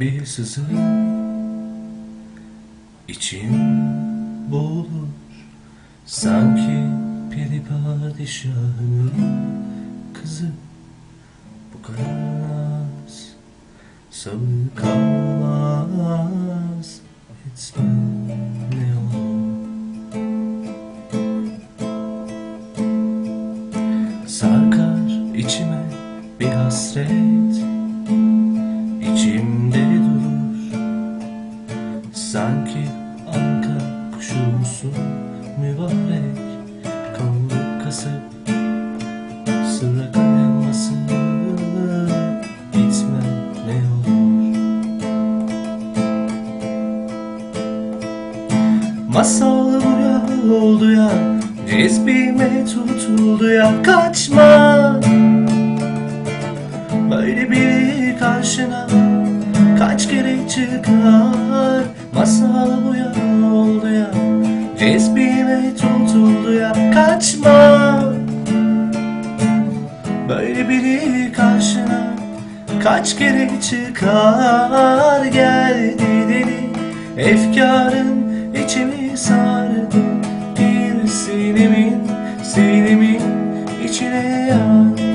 bir sızı içim boğulur. Sanki peri padişahının kızı bu naz sabır kalmaz. Etme ne olur sarkar içime bir hasret. İçimde Kasıp sıra kayması Gitme ne olur. Masal buraya oldu ya Cezbime tutuldu ya Kaçma. Böyle biri karşına Kaç kere çıkar Masal Kaç kere çıkar Geldi deli. Efkarın içimi sardı. Bir sinemin Sinemin içine yar.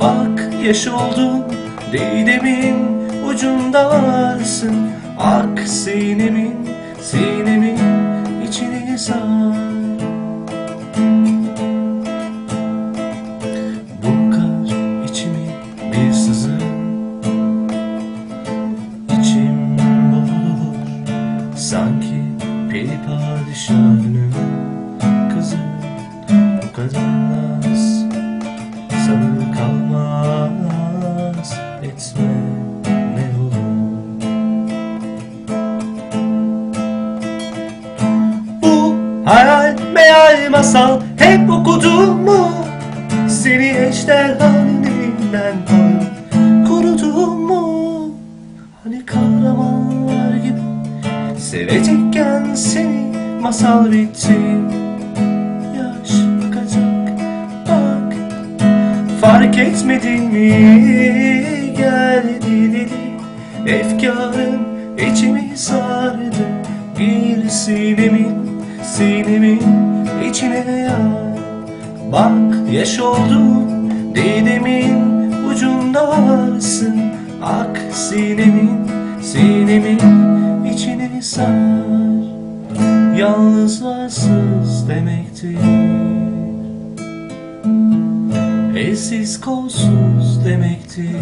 Bak yaş oldun Değdemin ucunda varsın. Ak sinemin Sinemin içine sar peri padişahının kızı Bu kadar naz Sabır kalmaz etme ne olur. Bu hayal meyal masal hep okudum mu Seni ejderhaneliğinden korup korudum mu Hani kahramanlar gibi sevecekken seni masal bitti Yaş akacak bak. Fark etmedin mi? Geldi deli Efkarın içimi sardı. Bir sinemin sinemin içine yar. Bak yaş oldu. Dedemin ucunda varsın. Ak sinemin sinemin içine sar Yalnız varsız demektir. Elsiz kolsuz demektir.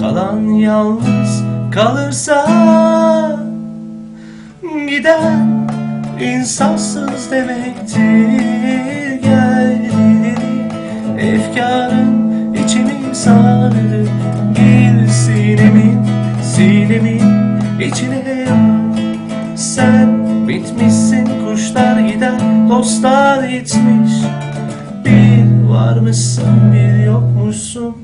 Kalan yalnız kalırsa Giden insafsız demektir. Geldi dedi efkarın içimi sardı Gir sinemin sinemin içine yar Sen bitmişsin kuşlar gider dostlar gitmiş Bir varmışsın bir yokmuşsun